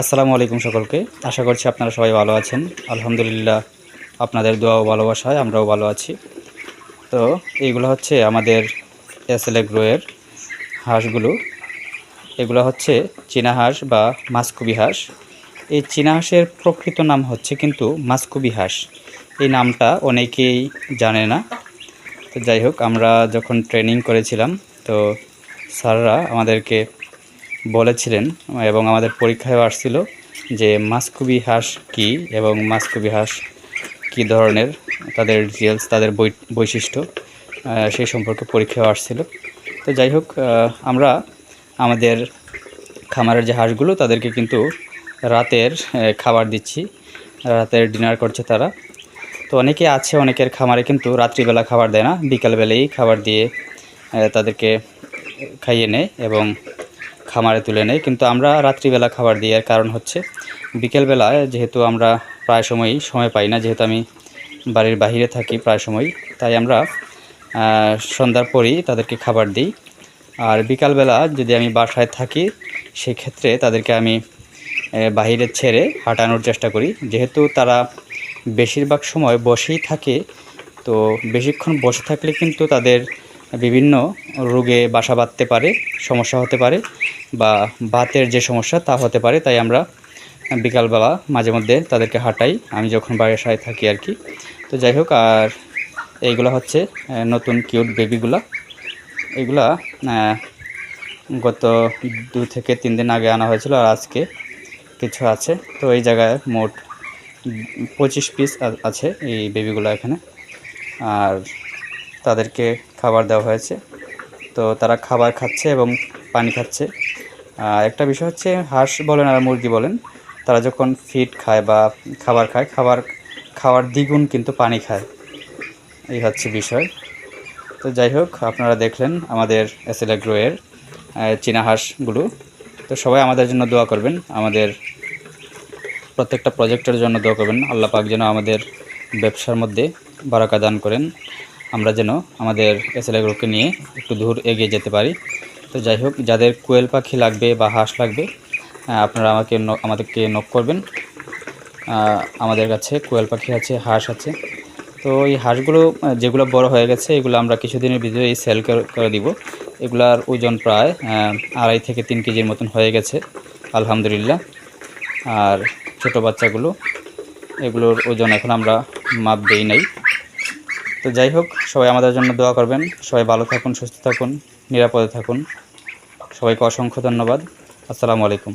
আসসালামু আলাইকুম সকলকে। আশা করছি আপনারা সবাই ভালো আছেন। আলহামদুলিল্লাহ আপনাদের দোয়া ও ভালোবাসায় আমরাও ভালো আছি। তো এইগুলো হচ্ছে আমাদের এসএলএ গ্রোয়ের হাঁসগুলো। এগুলো হচ্ছে চীনা হাঁস বা মাস্কুবি হাঁস। এই চীনা হাঁসের প্রকৃত নাম হচ্ছে কিন্তু মাস্কুবি হাঁস। এই নামটা অনেকেই জানে না। তো যাই হোক, আমরা যখন ট্রেনিং করেছিলাম, তো স্যাররা আমাদেরকে বলেছিলেন এবং আমাদের পরীক্ষায়ও আসছিল যে মাস্কুবি হাঁস কী এবং মাস্কুবি হাঁস কী ধরনের তাদের ডিটেলস তাদের বৈশিষ্ট্য সেই সম্পর্কে পরীক্ষাও আসছিল। তো যাই হোক আমরা আমাদের খামারের যে হাঁসগুলো তাদেরকে কিন্তু রাতের খাবার দিচ্ছি, রাতের ডিনার করছে তারা। তো অনেকে আছে, অনেকের খামারে কিন্তু রাত্রিবেলা খাবার দেয় না বিকালবেলায় খাবার দিয়ে তাদেরকে খাইয়ে নেয় এবং খামারে তুলে নেয় কিন্তু আমরা রাত্রিবেলা খাবার দিই। এর কারণ হচ্ছে, বিকেলবেলায় যেহেতু আমরা প্রায় সময়ই সময় পাই না, যেহেতু আমি বাড়ির বাইরে থাকি প্রায় সময় তাই আমরা সন্ধ্যার পরই তাদেরকে খাবার দিই। আর বিকালবেলা যদি আমি বাসায় থাকি, সেক্ষেত্রে তাদেরকে আমি বাইরে ছেড়ে হাঁটানোর চেষ্টা করি। যেহেতু তারা বেশিরভাগ সময় বসেই থাকে, তো বেশিক্ষণ বসে থাকলে কিন্তু তাদের বিভিন্ন রোগে বাসা বাঁধতে পারে, সমস্যা হতে পারে বা বাতের যে সমস্যা তা হতে পারে, তাই আমরা বিকালবেলা মাঝে মধ্যে তাদেরকে হাঁটাই। আমি যখন বাসায় থাকি আর কি। তো যাই হোক, আর এইগুলো হচ্ছে নতুন কিউট বেবিগুলা। এগুলা গত দু থেকে তিন দিন আগে আনা হয়েছিল আর আজকে কিছু আছে। তো এই জায়গায় মোট পঁচিশ পিস আছে এই বেবিগুলো এখানে। আর তাদেরকে খাবার দেওয়া হয়েছে। তো তারা খাবার খাচ্ছে এবং পানি খাচ্ছে। একটা বিষয় হচ্ছে, হাঁস বলেন আর মুরগি বলেন, তারা যখন ফিড খায় বা খাবার খায়, খাবার খাওয়ার দ্বিগুণ কিন্তু পানি খায়। এই হচ্ছে বিষয়। তো যাই হোক, আপনারা দেখলেন আমাদের এসএলএ গ্রোয়ের চীনা হাঁসগুলো। তো সবাই আমাদের জন্য দোয়া করবেন। আমাদের প্রত্যেকটা প্রজেক্টের জন্য দোয়া করবেন। আল্লাহ পাক যেন আমাদের ব্যবসার মধ্যে বারাকা দান করেন। আমরা যেন আমাদের এসএলএ নিয়ে একটু দূর এগিয়ে যেতে পারি। তো যাই হোক, যাদের কোয়েল পাখি লাগবে বা হাঁস লাগবে আপনারা আমাকে আমাদেরকে নক করবেন। আমাদের কাছে কোয়েল পাখি আছে, হাঁস আছে। তো এই হাঁসগুলো যেগুলো বড় হয়ে গেছে, এগুলো আমরা কিছুদিনের ভিতরেই সেল করে দিব। এগুলার ওজন প্রায় আড়াই থেকে তিন কেজির মতন হয়ে গেছে, আলহামদুলিল্লাহ। আর ছোট বাচ্চাগুলো, এগুলোর ওজন এখন আমরা মাপ দেই নাই। তো যাই হোক, সবাই আমাদের জন্য দোয়া করবেন। সবাই ভালো থাকুন, সুস্থ থাকুন, নিরাপদে থাকুন। সবাইকে অসংখ্য ধন্যবাদ। আসসালামু আলাইকুম।